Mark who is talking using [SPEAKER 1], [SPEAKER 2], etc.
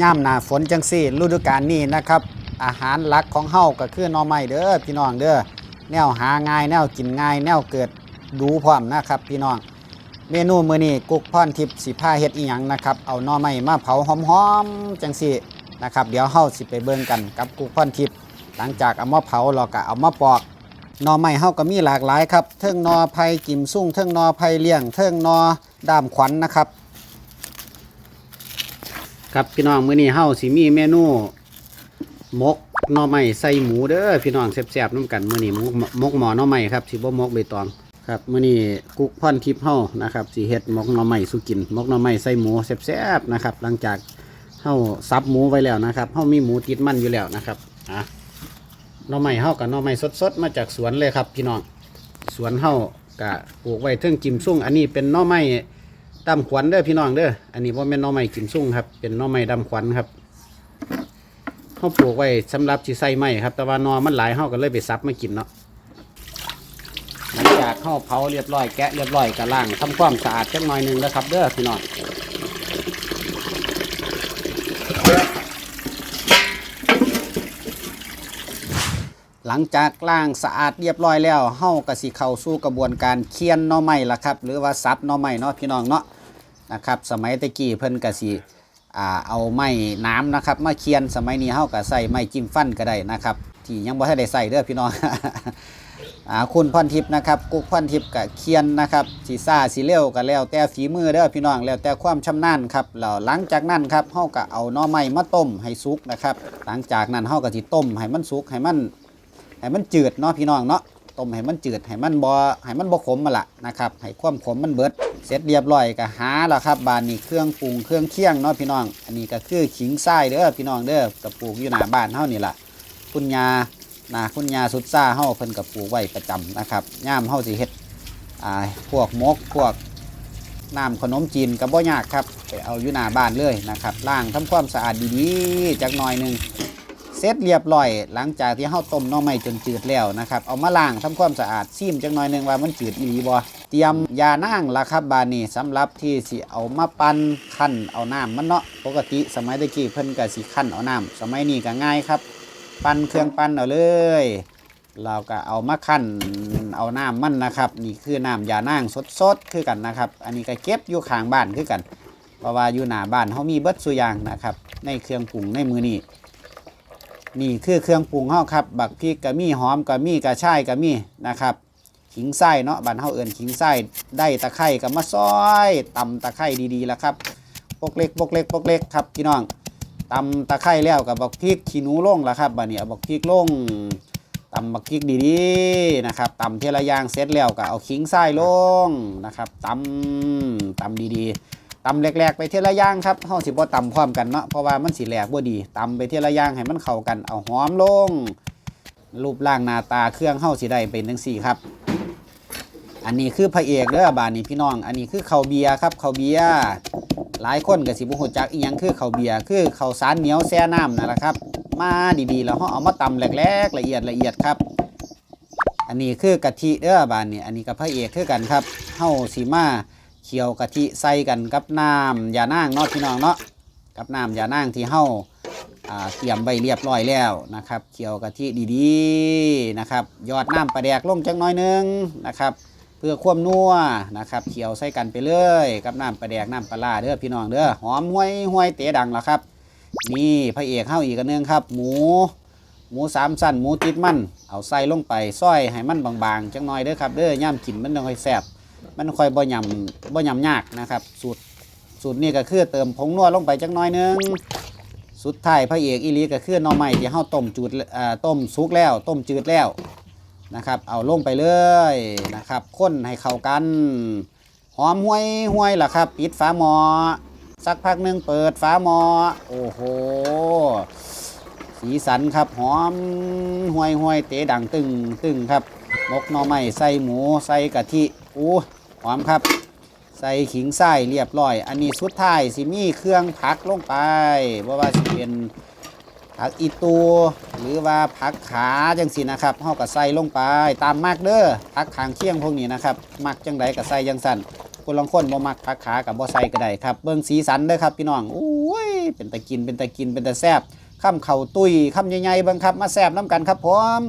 [SPEAKER 1] ย่ามหนาฝนจังซี่ฤดูกาลนี้นะครับ อาหารหลักของเฮาก็คือหน่อไม้เด้อพี่น้องเด้อแนวหาง่ายแนวกินง่าย แนวเกิดดูพร้อมนะครับ พี่น้องเมนูมื้อนี้กุ๊กพรทิพย์สิพาเฮ็ดอีหยังนะครับเอาหน่อไม้มาเผาหอมๆจังซี่นะครับ เดี๋ยวเฮาสิไปเบิ่งกันกับกุ๊กพรทิพย์หลังจากเอามาเผาเราก็เอามาปอกหน่อไม้เฮาก็มีหลากหลายครับเทิงนอไผ่กิมซุ่งเทิงนอไผ่เลี้ยงเทิงนอด้ามขวัญนะครับ ครับพี่น้องมื้อนี้เฮาสิมีเมนูมกหน่อไม้ใส่หมูเด้อพี่น้องแซ่บๆน้ำกันมื้อนี้มกหมกหมอหน่อไม้ครับสิบ่มกใบตองครับมื้อนี้กุ๊กพรทิพย์เฮานะครับสิเฮ็ดมกหน่อไม้สุกินมกหน่อไม้ใส่หมูแซ่บๆนะครับ หลังจากเฮาสับหมูไว้แล้วนะครับเฮามีหมูติดมันอยู่แล้วนะครับอะหน่อไม้เฮากับหน่อไม้สดๆมาจากสวนเลยครับ พี่น้องสวนเฮากะปลูกไว้เทิงจิมซุ่งอันนี้เป็นหน่อไม้ ดำขวัญเด้อพี่น้องเด้อ อันนี้ว่าเป็นหน่อไม้กิมซุ่งครับ เป็นน้อไม้ดำขวัญครับเขาปลูกไว้สำหรับสิใส่ไม้ครับ แต่ว่านอมันหลายเฮาก็เลยไปซับมากินเนาะ หลังจากเฮาเผาเรียบร้อยแกะเรียบร้อยกระล่างทำความสะอาดจักหน่อยหนึงนะครับ เด้อพี่น้อง หลังจากล้างสะอาดเรียบร้อยแล้วเฮาก็สิเข้าสู่กระบวนการเคี่ยนหน่อไม้ละครับ หรือว่าซับหน่อไม้เนาะพี่น้องเนาะนะครับ สมัยตะกี้เพิ่นก็สิอ่าเอาไม้น้ำนะครับ มาเคี่ยนสมัยนี้เฮาก็ใส่ไม้จิ้มฟันก็ได้นะครับ ที่ยังบ่ทันได้ใส่เด้อพี่น้องอ่าคุณพรทิพย์นะครับกุ๊กพรทิพย์กับเคียนนะครับสีซ่าสีเร็วก็แล้วแต่ฝีมือเด้อพี่น้องแล้วแต่ความชำนาญครับแล้วหลังจากนั้นครับเฮาก็เอาหน่อไม้มาต้มให้สุกนะครับ หลังจากนั้นเฮาก็สิต้มให้มันสุกให้มัน ให้มันจืดเนาะพี่น้องเนาะต้มให้มันจืดให้มันบ่ให้มันบ่ขมมาละนะครับให้ความขมมันเบิด เสร็จเรียบร้อยก็หาแล้วครับ บานนี้เครื่องปรุงเครื่องเคียงเนาะพี่น้อง อันนี้ก็คือขิงไส้เด้อพี่น้องเด้อกับปลูกอยู่หน้าบ้านเฮานี่ล่ะคุณยานาคุณยาสุดซ่าเฮาเพิ่นกับปลูกไว้ประจำนะครับย่ามเฮาสิเฮ็ดอ่าพวกมกพวกน้ำขนมจีนก็บ่ยากครับไปเอาอยู่หน้าบ้านเลยนะครับล้างทำความสะอาดดีๆจักหน่อยนึง เสร็จเรียบร้อย หลังจากที่เฮาต้มน่อไม้จนจืดแล้วนะครับ เอามาล้างทำความสะอาดซีมจักหน่อยหนึงว่ามันจืดอีหลีบ่เตรียมยานางละครับบานนี้สำหรับที่สิเอามาปั่นคั่นเอาน้ำมันเนาะปกติสมัยตะกี้เพิ่นก็สิคั่นเอาน้ำสมัยนี้ก็ง่ายครับ ปั้นเครื่องปั้นเอาเลย เราก็เอามาคั่นเอาน้ำมันนะครับ นี่คือน้ำยานางสดๆคือกันนะครับ อันนี้ก็เก็บอยู่ข้างบ้านคือกันเพราะว่าอยู่หน้าบ้านเขามีเบิดสุอยางนะครับ ในเครื่องปรุงในมือนี้ นี่คือเครื่องปรุงเฮาครับ บักพริกก็มีหอมก็มีกระช่ายก็มีนะครับ ขิงไส้เนาะบ้านเฮาเอิ้นขิงไส้ได้ตะไคร่ก็มาซอยตำตะไคร่ดีๆแล้วครับปกเล็กปกเล็กปกเล็กครับพี่น้องตำตะไคร้แล้วกับบักพริกขี้หนูลงแล้วครับบัดนี้เอาบักพริกลงตำบักพริกดีๆนะครับตำเทละอย่างเสร็จแล้วก็เอาขิงไส้ลงนะครับตำตำดีๆ ตำแรกๆไปเทละย่างครับเฮาสิบ่ตำพร้อมกันเนาะเพราะว่ามันสิแหลกบ่ดีตำไปเทละย่างให้มันเข้ากันเอาหอมลง รูปร่างหน้าตาเครื่องเฮาสิได้เป็นจังซี่ครับ อันนี้คือพระเอกเด้อบานนี้พี่น้อง อันนี้คือข้าวเบียร์ครับข้าวเบียร์หลายคนก็สิบ่ฮู้จักอีหยังคือข้าวเบียร์คือข้าวสารเหนียวแช่น้ำนั่นแหละครับ มาดีๆแล้วเฮาเอามาตำแหลกๆละเอียดละเอียดครับอันนี้คือกะทิเด้อบานนี้อันนี้กับพระเอกคือกันครับเฮาสิมา เคี่ยวกะทิใส่กันกับน้ำยานางเนาะพี่น้องเนาะกับน้ำยานางที่เฮาอ่าเตรียมไว้เรียบร้อยแล้วนะครับเคี่ยวกะทิดีๆนะครับยอดน้ำปลาแดกลงจักหน้อยนึงนะครับเพื่อความนัวนะครับเคี่ยวใส่กันไปเลยกับน้ำปลาแดกน้ำปลาร้าเด้อพี่น้องเด้อหอมห้วยห้วยเตะดังแล้วครับนี่พระเอกเข้าอีกอันนึงครับ หมู หมูสามสั้นหมูติดมัน เอาใส่ลงไปซอยให้มันบางๆจังน่อยเด้อครับเด้อย่ำกินมันต้องค่อยแซ่บ มันค่อยบ่ยำบ่ยำยากนะครับสูตรสูตรนี้ก็คือเติมผงนัวลงไปจังน้อยนึงสุดท้ายพระเอกอีลีก็คือน่อไม้ที่เฮาต้มจืดอ่อต้มสุกแล้ว ต้มจืดแล้วนะครับ เอาลงไปเลยนะครับค้นให้เข้ากันหอมห้วยห้วยล่ะครับ ปิดฝาหมอสักพักหนึ่งเปิดฝาหมอโอ้โห สีสันครับหอมห้วยห้วยเตะดังตึงตึงครับ มกหน่อไม้ใส่หมูใส่กะทิอู้หอมครับ ใส่ขิงไส้เรียบร้อย อันนี้สุดท้ายสิมีเครื่องผักลงไปเพราะว่าสิเป็นผักอีตูหรือว่าผักขาจังสินะครับเฮาก็ใส่ลงไปตามมักเด้อผักขางเคียงพวกนี้นะครับมักจังใดก็ใส่จังสั่นคนลางคนบ่มักผักขากับบ่ใส่ก็ได้ครับเบิ่งสีสันเด้อครับพี่น้องโอ้ยเป็นตะกินเป็นตะกินเป็นตะแซบข้ามเข่าตุยข้ามใหญ่ๆเบังครับมาแซบน้ำกันครับผม